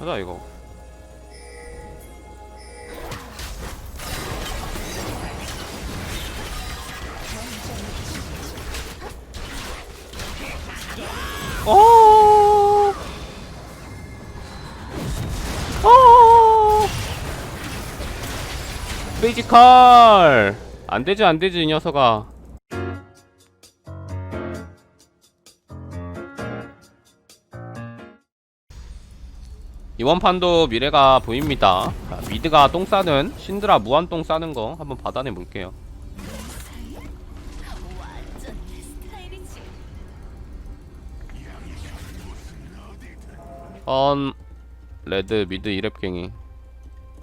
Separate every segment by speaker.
Speaker 1: 가자 이거 어. 어. 피지컬 안 되지 안 되지 이 녀석아 이번 판도 미래가 보입니다. 자, 미드가 똥 싸는 신드라 무한 똥 싸는 거 한번 받아내 볼게요. 선 레드 미드 이랩갱이.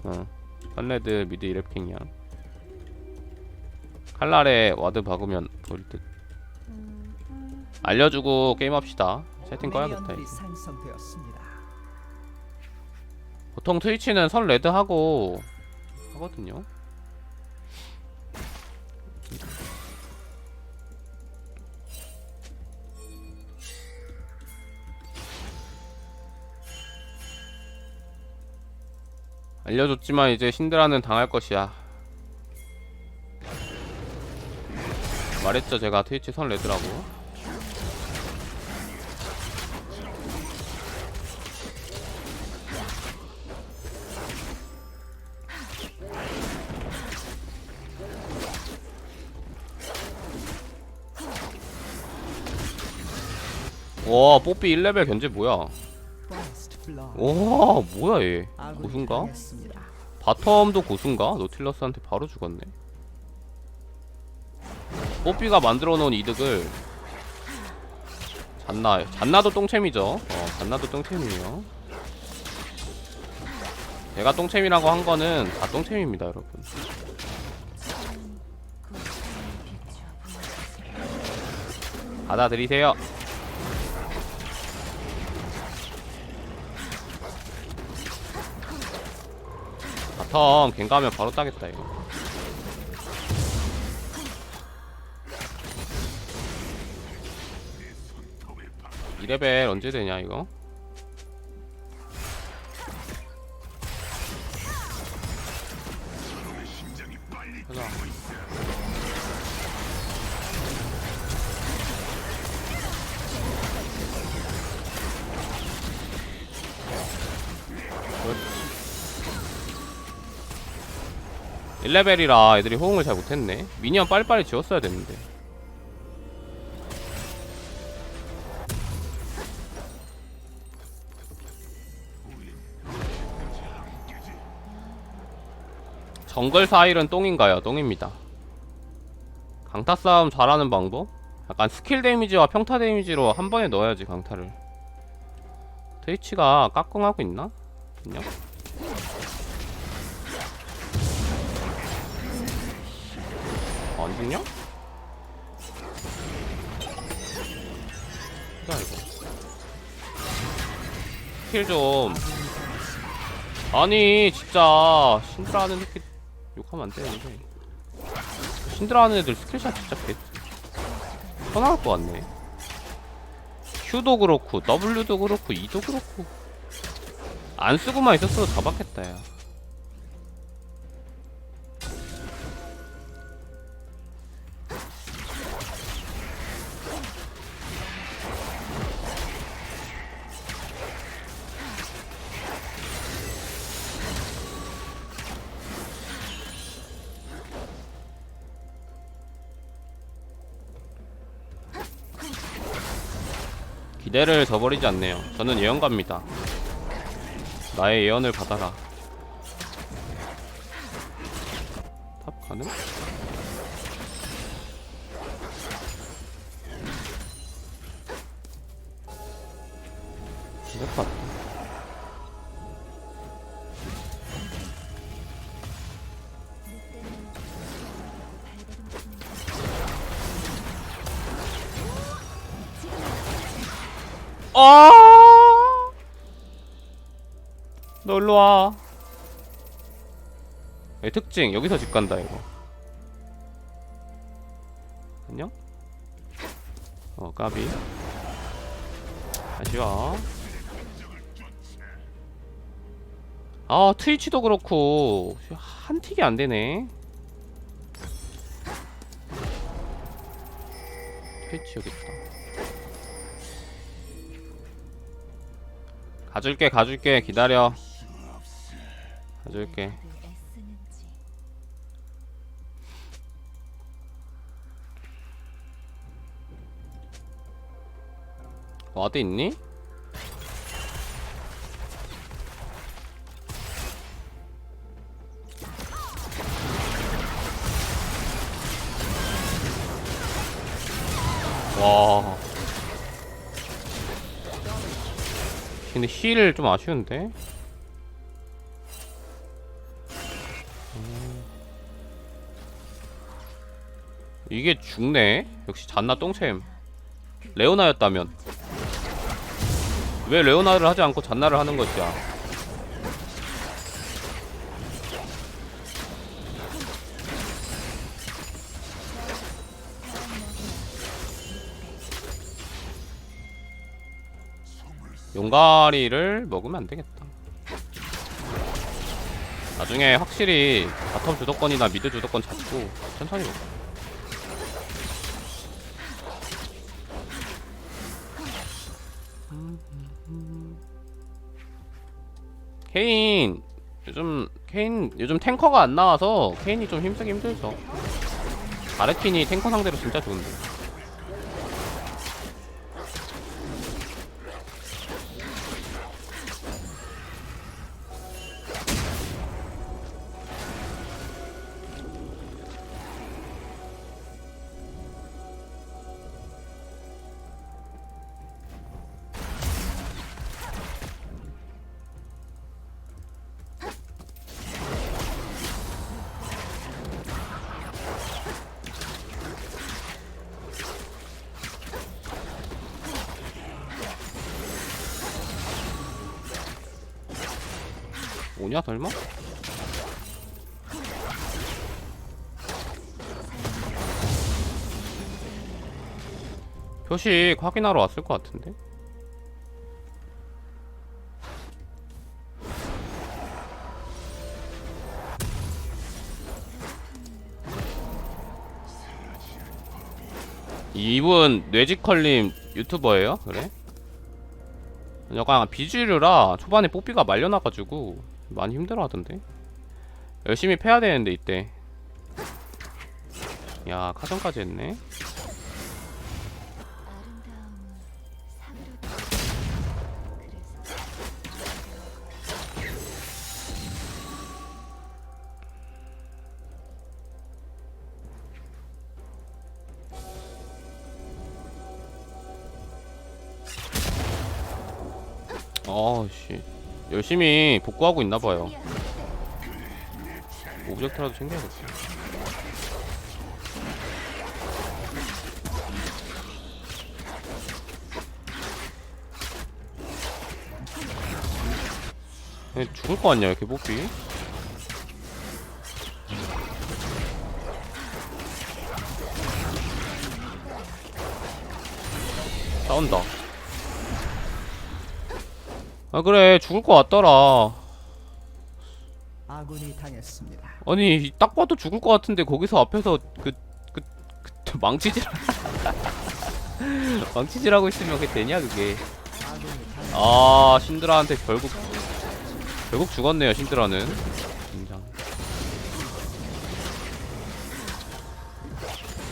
Speaker 1: 어 선레드 미드 이랩갱이야. 칼날에 와드 박으면 보일 듯. 알려주고 게임합시다. 채팅 꺼야겠다 이제. 보통 트위치는 선 레드 하고 하거든요. 알려줬지만 이제 신드라는 당할 것이야. 말했죠 제가 트위치 선 레드라고 와 뽀삐 1레벨 견제 뭐야. 와 뭐야 얘 고순가? 바텀도 고순가? 노틸러스한테 바로 죽었네 뽀삐가 만들어 놓은 이득을 잔나 잔나도 똥챔이죠 어 잔나도 똥챔이에요 내가 똥챔이라고 한 거는 다 똥챔입니다 여러분 받아들이세요 바텀 갱 가면 바로 따겠다 이거. 이레벨 언제 되냐 이거 1레벨이라 애들이 호응을 잘 못했네 미니언 빨리빨리 지웠어야 됐는데 정글 사일은 똥인가요? 똥입니다 강타 싸움 잘하는 방법? 약간 스킬 데미지와 평타 데미지로 한 번에 넣어야지 강타를 트위치가 깍꿍하고 있나? 그냥 안 죽냐? 뭐야 이거? 스킬 좀. 아니 진짜. 신드라 하는 새끼 욕하면 안 되는데. 신드라 하는 애들 스킬샷 진짜 개 편할 것 같네. Q도 그렇고 W도 그렇고 E도 그렇고. 안 쓰고만 있었어도 잡았겠다 야 기대를 저버리지 않네요. 저는 예언가입니다. 나의 예언을 받아라. 탑 가능? 일로 와. 의 특징 여기서 집 간다 이거. 안녕? 어 까비. 아쉬워. 아 트위치도 그렇고 한 틱이 안 되네. 트위치 여기 있다. 가줄게 가줄게 기다려.
Speaker 2: 애쓰는지
Speaker 1: 와드 있니? 와. 근데 힐 좀 아쉬운데? 이게 죽네? 역시 잔나 똥챔 레오나였다면 왜 레오나를 하지 않고 잔나를 하는 것이야? 용가리를 먹으면 안 되겠다. 나중에 확실히 바텀 주도권이나 미드 주도권 잡고 천천히 먹자. 케인 요즘 케인 요즘 탱커가 안 나와서 케인이 좀 힘쓰기 힘들죠. 아르틴이 탱커 상대로 진짜 좋은데. 오냐 설마? 표식 확인하러 왔을 것 같은데? 이분 뇌지컬님 유튜버예요? 그래? 약간 비주류라 초반에 뽀삐가 말려나가지고 많이 힘들어 하던데? 열심히 패야 되는데 이때. 야 카정까지 했네 열심히 복구하고 있나봐요. 오브젝트라도 챙겨야겠어 죽을 거 같냐 이렇게 뽀삐 싸운다 아 그래. 죽을 것 같더라.
Speaker 3: 아군이 당했습니다.
Speaker 1: 아니 딱 봐도 죽을 것 같은데 거기서 앞에서 그 그 그, 망치질 망치질하고 있으면 그게 되냐 그게?
Speaker 3: 아군이 당
Speaker 1: 아 신드라한테 결국 결국 죽었네요 신드라는. 인정.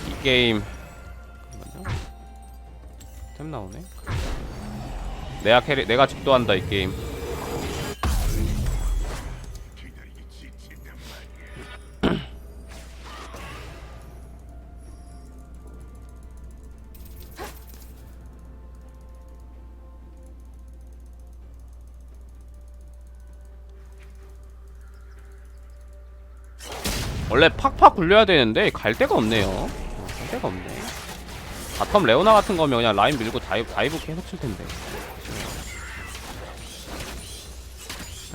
Speaker 1: 이 게임. 잠깐만요. 템 나오네 내가 캐리 내가 집도한다 이 게임 원래 팍팍 굴려야 되는데 갈 데가 없네요. 어, 갈 데가 없네. 바텀 레오나 같은 거면 그냥 라인 밀고 다이브, 다이브 계속 칠 텐데.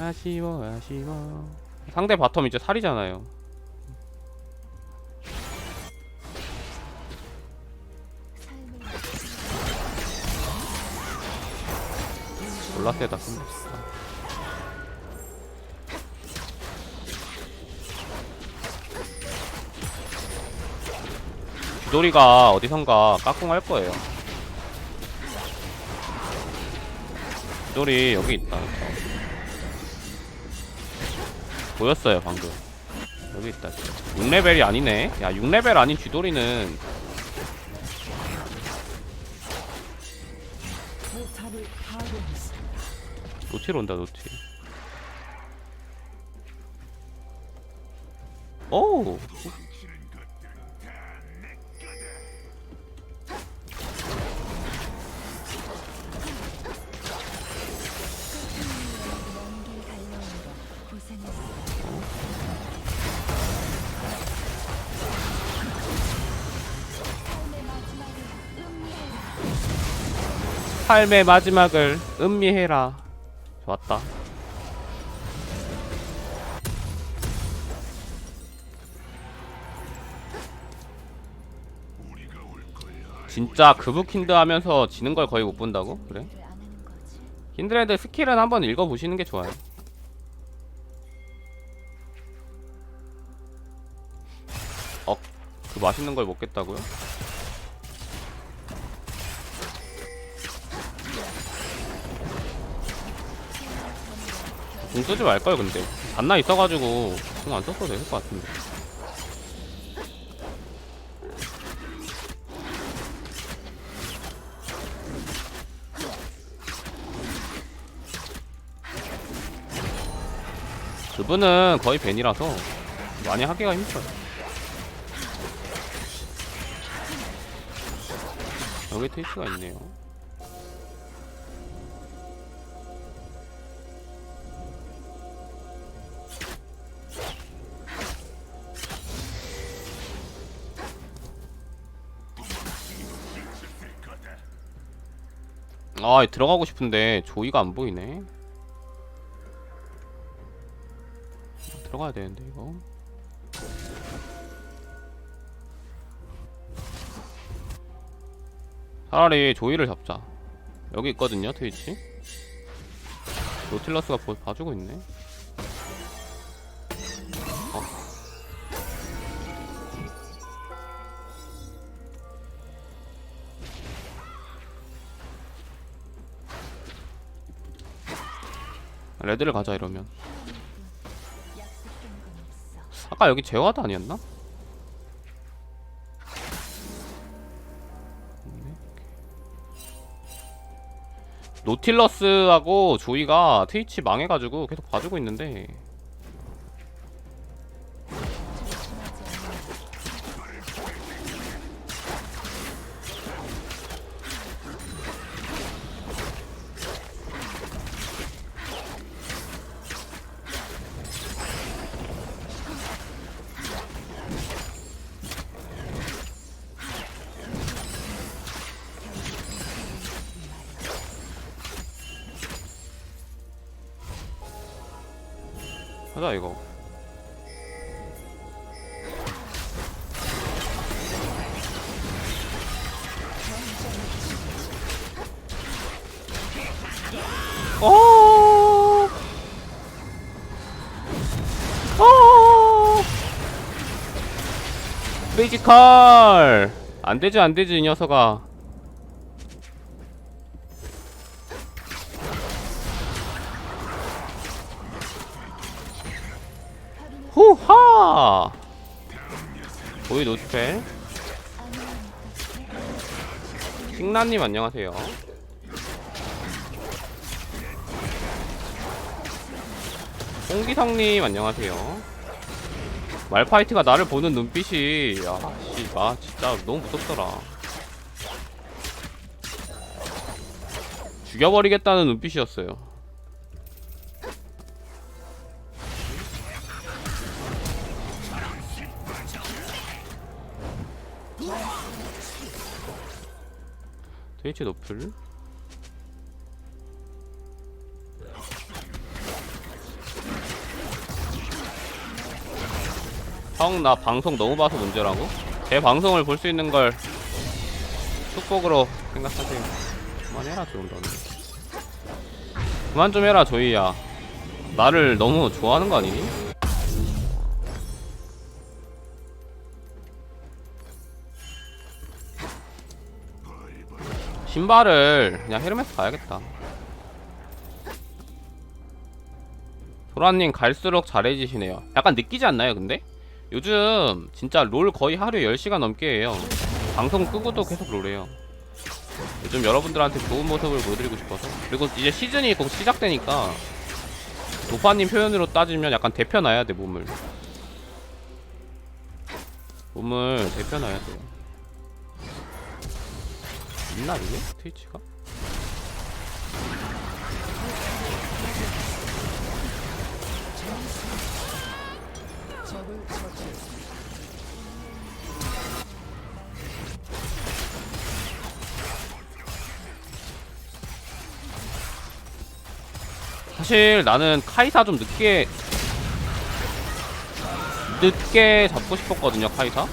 Speaker 1: 아쉬워 아쉬워. 상대 바텀 이제 살이잖아요. 몰라 세다 끝냈어 귀돌이가 어디선가 까꿍할 거예요. 귀돌이 여기 있다. 보였어요 방금. 여기 있다. 6레벨이 아니네. 야 6레벨 아닌 쥐돌이는. 노틸 온다 노틸. 오.
Speaker 2: 삶의 마지막을 음미해라.
Speaker 1: 좋았다. 진짜 그부킨드 하면서 지는 걸 거의 못 본다고? 그래? 힌드레드 스킬은 한번 읽어보시는 게 좋아요. 어, 그 맛있는 걸 먹겠다고요? 공 쓰지 말걸 근데. 잔나 있어가지고 공안 썼어도 될 것 같은데. 그분은 거의 벤이라서 많이 하기가 힘들어요. 여기 트위치가 있네요 아 들어가고 싶은데 조이가 안 보이네. 들어가야 되는데 이거. 차라리 조이를 잡자. 여기 있거든요 트위치. 노틸러스가 보, 봐주고 있네 레드를 가자 이러면. 아까 여기 제와드 아니었나? 노틸러스하고 조이가 트위치 망해가지고 계속 봐주고 있는데 하자 이거 어. 어. 페이지컬 안 되지 안 되지 이 녀석아 후하! 보이 노스펠 싱나님 안녕하세요. 홍기성님 안녕하세요. 말파이트가 나를 보는 눈빛이 야씨 나 진짜 너무 무섭더라. 죽여버리겠다는 눈빛이었어요 트위치 노플 형 나 방송 너무 봐서 문제라고? 제 방송을 볼 수 있는 걸 축복으로 생각하세요 그만해라 좀 너는 그만 좀 해라 조이야 나를 너무 좋아하는 거 아니니? 신발을 그냥 헤르메스 가야겠다. 도라님 갈수록 잘해지시네요. 약간 느끼지 않나요, 근데? 요즘 진짜 롤 거의 하루에 10시간 넘게 해요. 방송 끄고도 계속 롤해요. 요즘 여러분들한테 좋은 모습을 보여드리고 싶어서. 그리고 이제 시즌이 곧 시작되니까 도파님 표현으로 따지면 약간 데펴놔야 돼, 몸을. 몸을 데펴놔야 돼요. 있나, 이게? 트위치가? 사실 나는 카이사 좀 늦게 늦게 잡고 싶었거든요 카이사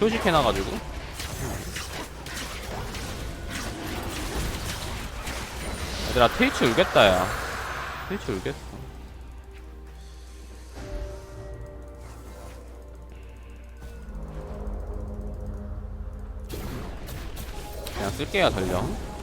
Speaker 1: 표식해놔가지고 얘들아 트위치 울겠다 야. 트위치 울겠어. 그냥 쓸게요 전령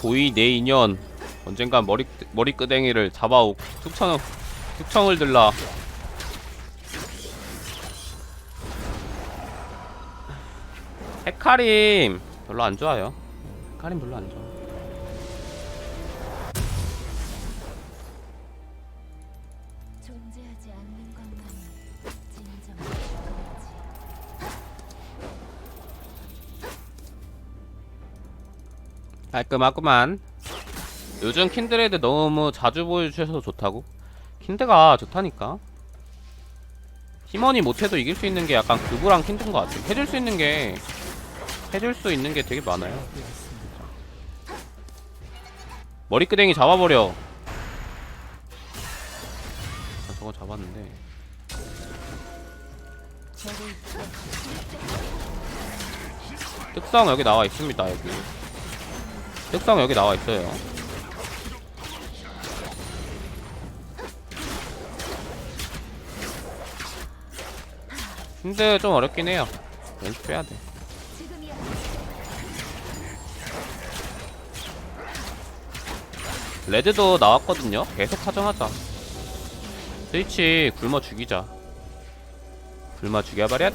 Speaker 1: 조이 내 인연 언젠간 머리 머리끄댕이를 잡아오 툭청 툭청을 들라. 헤카림 별로 안 좋아요. 헤카림 별로 안 좋아 깔끔하구만. 요즘 킨드레드 너무 자주 보여주셔서 좋다고? 킨드가 좋다니까. 팀원이 못해도 이길 수 있는 게 약간 그부랑 킨드인 것 같아 해줄 수 있는 게 해줄 수 있는 게 되게 많아요. 머리끄댕이 잡아버려. 아, 저거 잡았는데. 특성 여기 나와 있습니다 여기 특성 여기 나와 있어요. 근데 좀 어렵긴 해요. 연습해야 돼.
Speaker 2: 지금이야.
Speaker 1: 레드도 나왔거든요. 계속 하정하자. 스위치 굶어 죽이자. 굶어 죽여버려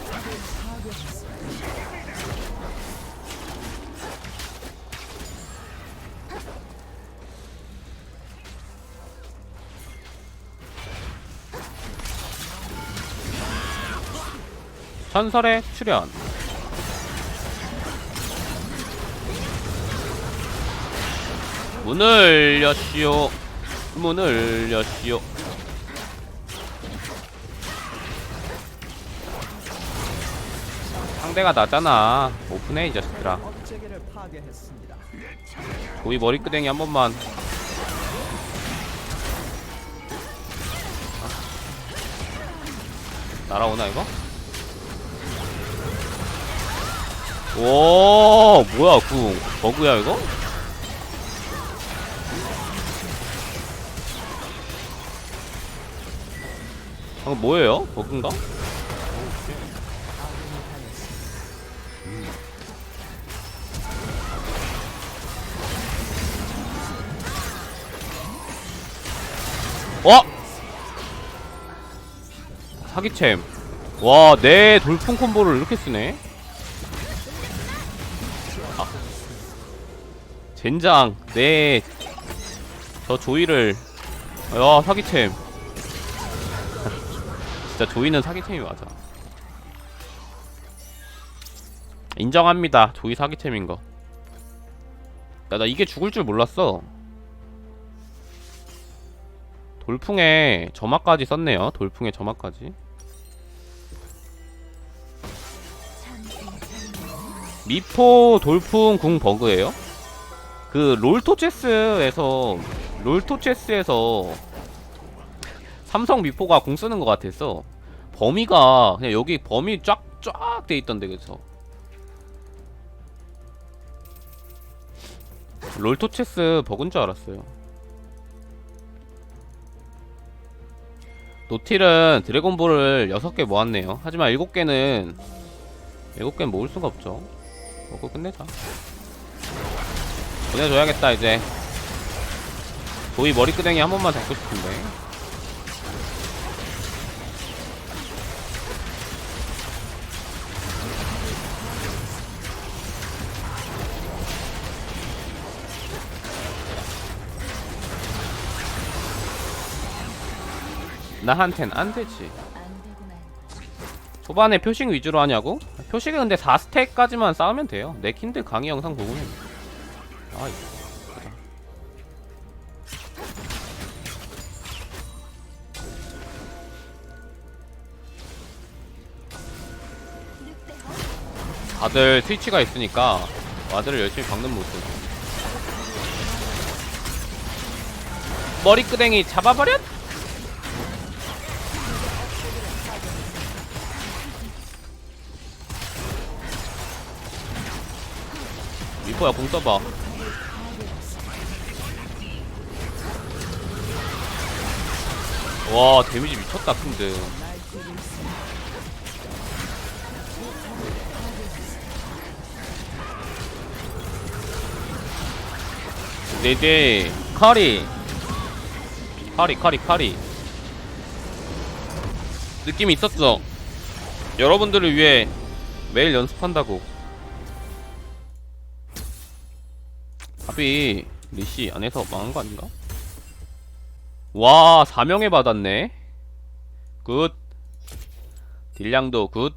Speaker 1: 전설의 출연 문을 여시오. 문을 여시오. 상대가 나잖아. 오픈해 이 자식들아. 고이 머리끄댕이 한 번만. 날아오나 이거? 오 뭐야 궁 버그야 이거? 방금 뭐예요? 버그인가? 어? 사기챔 와 내 돌풍 콤보를 이렇게 쓰네 아. 젠장 내 저 조이를 야 사기챔 진짜 조이는 사기챔이 맞아. 인정합니다. 조이 사기챔인 거. 야, 나 이게 죽을 줄 몰랐어. 돌풍에 점화까지 썼네요. 돌풍에 점화까지. 미포 돌풍 궁 버그예요? 그 롤토체스에서 롤토체스에서 삼성 미포가 궁 쓰는 것 같았어. 범위가 그냥 여기 범위 쫙쫙 돼 있던데 그래서 롤토체스 버그인 줄 알았어요. 노틸은 드래곤볼을 6개 모았네요. 하지만 7개는 7개는 모을 수가 없죠. 먹고 끝내자. 보내줘야겠다 이제. 도이 머리끄댕이 한 번만 잡고 싶은데. 나한텐 안 되지. 초반에 표식 위주로 하냐고? 표식은 근데 4스택까지만 싸우면 돼요. 내 킨드 강의 영상 보고는. 아. 보자. 다들 스위치가 있으니까 와드를 열심히 박는 모습. 머리끄댕이 잡아버렸! 미포야 공 써봐. 와 데미지 미쳤다 근데. 네네. 카리. 카리 카리 카리. 느낌이 있었어. 여러분들을 위해 매일 연습한다고 답이 리시 안에서 망한 거 아닌가? 와, 4명에 받았네. 굿. 딜량도 굿.